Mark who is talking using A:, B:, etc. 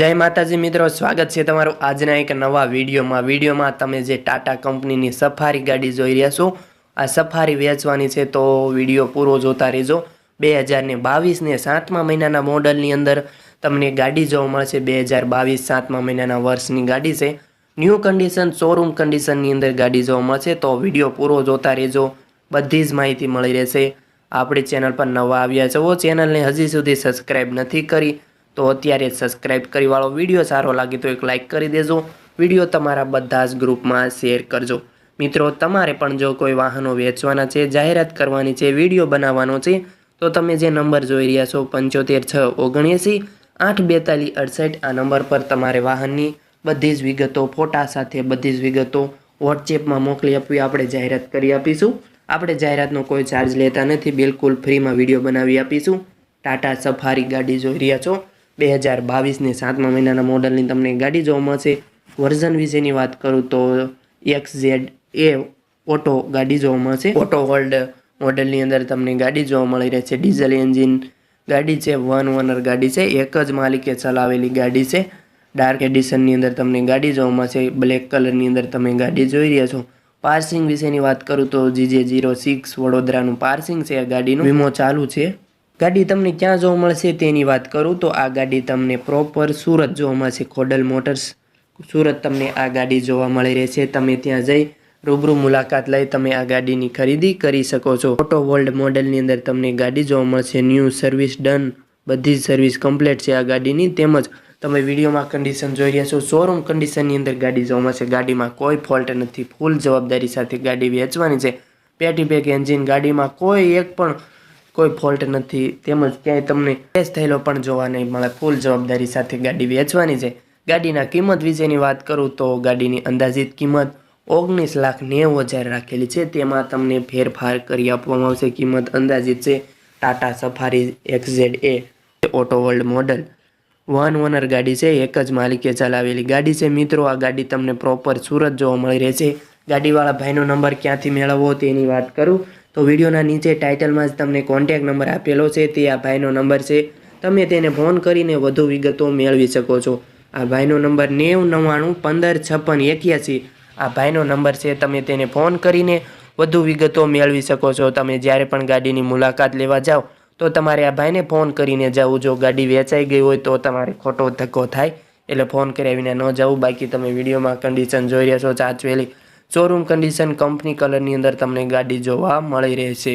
A: જય માતાજી મિત્રો, સ્વાગત છે તમારું આજના એક નવા વિડીયોમાં. વિડીયોમાં તમે જે ટાટા કંપનીની સફારી ગાડી જોઈ રહ્યા છો, આ સફારી વેચવાની છે તો વીડિયો પૂરો જોતા રહેજો. બે હજાર ને બાવીસને સાતમા મહિનાના મોડલની અંદર તમને ગાડી જોવા મળશે. બે હજાર બાવીસ સાતમા મહિનાના વર્ષની ગાડી છે. ન્યૂ કન્ડિશન, શોરૂમ કન્ડિશનની અંદર ગાડી જોવા મળશે તો વીડિયો પૂરો જોતા રહેજો. બધી જ માહિતી મળી રહેશે. આપણી ચેનલ પર નવા આવ્યા છો, ચેનલને હજી સુધી સબસ્ક્રાઈબ નથી કરી તો અત્યારે સબસ્ક્રાઈબ કરી વાળો વીડિયો સારો લાગે તો એક લાઇક કરી દેજો. વીડિયો તમારા બધા જ ગ્રુપમાં શેર કરજો. મિત્રો, તમારે પણ જો કોઈ વાહનો વેચવાના છે, જાહેરાત કરવાની છે, વીડિયો બનાવવાનો છે, તો તમે જે નંબર જોઈ રહ્યા છો પંચોતેર છ ઓગણએંસી, આઠ બેતાલીસ અડસઠ, આ નંબર પર તમારે વાહનની બધી જ વિગતો, ફોટા સાથે બધી જ વિગતો વોટ્સએપમાં મોકલી આપવી, આપણે જાહેરાત કરી આપીશું. આપણે જાહેરાતનો કોઈ ચાર્જ લેતા નથી, બિલકુલ ફ્રીમાં વીડિયો બનાવી આપીશું. ટાટા સફારી ગાડી જોઈ રહ્યા છો. બે હજાર બાવીસની સાતમા મહિનાના મોડલની તમને ગાડી જોવા મળશે. વર્ઝન વિશેની વાત કરું તો એક્સ ઝેડ એ ઓટો ગાડી જોવા મળશે. ઓટો વર્લ્ડ મોડલની અંદર તમને ગાડી જોવા મળી રહે છે ડીઝલ એન્જિન ગાડી છે, વન ઓનર ગાડી છે, એક જ માલિકે ચલાવેલી ગાડી છે. ડાર્ક એડિશનની અંદર તમને ગાડી જોવા મળશે. બ્લેક કલરની અંદર તમે ગાડી જોઈ રહ્યા છો. પાર્સિંગ વિશેની વાત કરું તો જીજે જીરો સિક્સ વડોદરાનું પાર્સિંગ છે આ ગાડીનું. વીમો ચાલુ છે. ગાડી તમને ક્યાં જોવા મળશે તેની વાત કરું તો આ ગાડી તમને પ્રોપર સુરત જોવા મળશે. ખોડલ મોટર્સ સુરત તમને આ ગાડી જોવા મળી રહેશે. તમે ત્યાં જઈ રૂબરૂ મુલાકાત લઈ તમે આ ગાડીની ખરીદી કરી શકો છો. ઓટો વર્લ્ડ મોડલની અંદર તમને ગાડી જોવા મળશે. ન્યૂ સર્વિસ ડન બધી જ સર્વિસ કમ્પ્લીટ છે આ ગાડીની. તેમજ તમે વિડીયોમાં કન્ડિશન જોઈ રહ્યા છો. શોરૂમ કન્ડિશનની અંદર ગાડી જોવા મળશે. ગાડીમાં કોઈ ફોલ્ટ નથી. ફૂલ જવાબદારી સાથે ગાડી વેચવાની છે. પેટી પેક એન્જિન ગાડીમાં કોઈ એક પણ કોઈ ફોલ્ટ નથી. તેમજ ક્યાંય તમને ટેસ્ટ થયેલો પણ જોવા નહીં મળે. ફૂલ જવાબદારી સાથે ગાડી વેચવાની છે. ગાડીના કિંમત વિશેની વાત કરું તો ગાડીની અંદાજિત કિંમત ઓગણીસ લાખ નેવું હજાર રાખેલી છે. તેમાં તમને ફેરફાર કરી આપવામાં આવશે. કિંમત અંદાજિત છે Tata Safari XZ A. Auto world model. One owner ગાડી છે. એક જ માલિકે ચલાવેલી ગાડી છે. મિત્રો, આ ગાડી તમને પ્રોપર સુરત જોવા મળી રહે છે ગાડીવાળા ભાઈનો નંબર ક્યાંથી મેળવવો તેની વાત કરું. તો વિડીયોના નીચે ટાઇટલમાં જ તમને કોન્ટેક નંબર આપેલો છે, તે આ ભાઈનો નંબર છે. તમે તેને ફોન કરીને વધુ વિગતો મેળવી શકો છો. આ ભાઈનો નંબર નેવું નવ્વાણું પંદર છપ્પન એક્યાસી. આ ભાઈનો નંબર છે, તમે તેને ફોન કરીને વધુ વિગતો મેળવી શકો છો. તમે જ્યારે પણ ગાડીની મુલાકાત લેવા જાઓ, તો તમારે આ ભાઈને ફોન કરીને જવું જો ગાડી વેચાઈ ગઈ હોય, તો તમારે ખોટો ધક્કો થાય. એટલે ફોન કર્યા વિના ન જવું બાકી તમે વિડીયોમાં કન્ડિશન જોઈ રહ્યા છો ચાચવેલી શોરૂમ કન્ડિશન કંપની કલરની અંદર તમને ગાડી જોવા મળી રહેશે.